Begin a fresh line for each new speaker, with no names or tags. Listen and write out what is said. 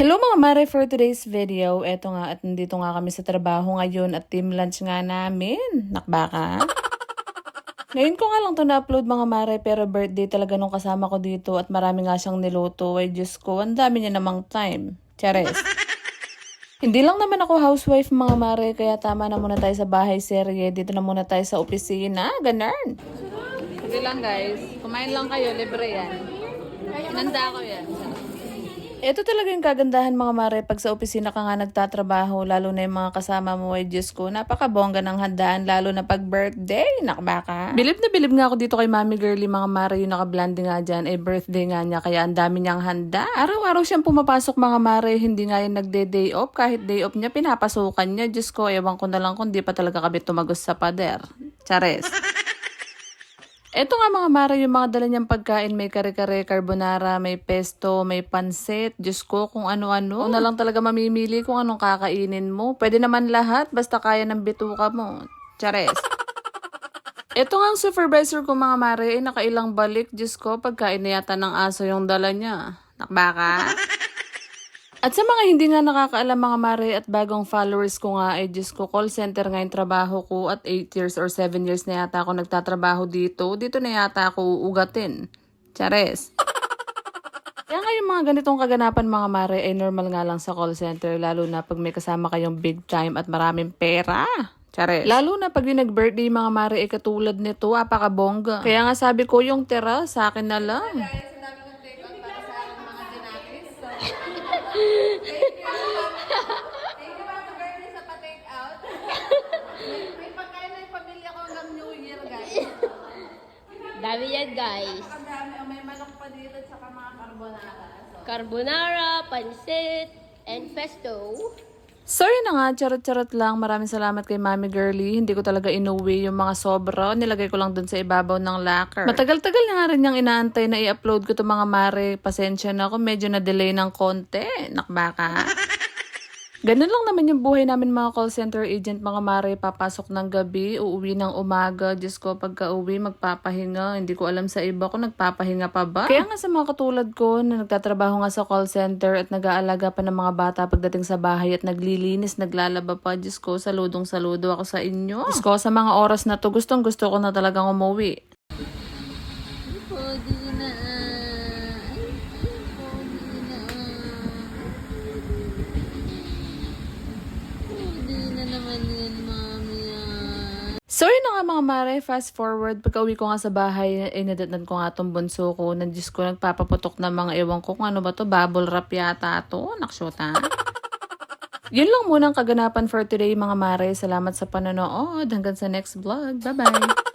Hello mga mare for today's video. Eto nga at nandito nga kami sa trabaho ngayon at team lunch nga namin. Nakbaka? Ngayon ko nga lang to na-upload mga mare pero birthday talaga nung kasama ko dito at marami nga siyang niluto. Ay Diyos ko, ang dami niya namang time. Chares. Hindi lang naman ako housewife mga mare kaya tama na muna tayo sa bahay serye. Dito na muna tayo sa opisina. Ganun. Sige lang guys. Kumain lang kayo. Libre yan. Inanda ko yan. Ito talaga yung kagandahan mga mare pag sa opisina ka nga nagtatrabaho, lalo na yung mga kasama mo ay Diyos ko, napakabongga ng handaan, lalo na pag birthday, nakbaka. Bilib na bilib nga ako dito kay Mami Girlie mga mare, yung nakablandi nga dyan, ay birthday nga niya, kaya ang dami niyang handa. Araw-araw siyang pumapasok mga mare, hindi nga yung nagde-day off, kahit day off niya, pinapasukan niya. Diyos ko, ewan ko na lang kung di pa talaga kami tumagos sa pader. Chares. Eto nga mga Mara, yung mga dala niyang pagkain, may kare-kare, carbonara, may pesto, may pansit, Diyos ko, kung ano-ano. Una lang talaga mamimili kung anong kakainin mo. Pwede naman lahat, basta kaya ng bituka mo. Chares. Ito nga ang supervisor ko mga Mare, ay nakailang balik, Diyos ko, pagkain na yata ng aso yung dala niya. Nakbaka? At sa mga hindi nga nakakaalam mga mare at bagong followers ko nga ay Diyos ko, call center nga yung trabaho ko at 8 years or 7 years na yata ako nagtatrabaho dito. Dito na yata ako uugatin. Chares. Kaya nga yung mga ganitong kaganapan mga mare ay normal nga lang sa call center lalo na pag may kasama kayong big time at maraming pera. Chares. Lalo na pag yung nag-birthday mga mare ay katulad nito, apakabongga. Kaya nga sabi ko yung tira sa akin na lang.
Thank
Dami yan, guys.
Ang dami. Oh, may manok pa dito at saka mga carbonara. So,
Carbonara, pansit, and pesto.
So yun na nga, charot-charot lang. Maraming salamat kay Mami Girlie. Hindi ko talaga inuwi yung mga sobra. Nilagay ko lang dun sa ibabaw ng locker. Matagal-tagal na nga rin niyang inaantay na i-upload ko to mga mare. Pasensya na ako, medyo na-delay ng konti. Nakbaka. Ganun lang naman yung buhay namin mga call center agent, mga mare, papasok ng gabi, uuwi ng umaga. Diyos ko, pagka uwi, magpapahinga. Hindi ko alam sa iba kung nagpapahinga pa ba. Kaya nga sa mga katulad ko na nagtatrabaho nga sa call center at nag-aalaga pa ng mga bata pagdating sa bahay at naglilinis, naglalaba pa. Diyos ko, saludong saludo ako sa inyo. Diyos ko, sa mga oras na to, gustong gusto ko na talagang umuwi.
Pwede na.
So yun na nga mga mare, fast forward, pagka uwi ko nga sa bahay, eh nadatnan ko nga tong bunso ko, na Diyos ko, nagpapaputok ng mga ewan ko kung ano ba to, bubble wrap yata to, naksyota. yun lang muna ang kaganapan for today mga mare, salamat sa panonood, hanggang sa next vlog, bye bye!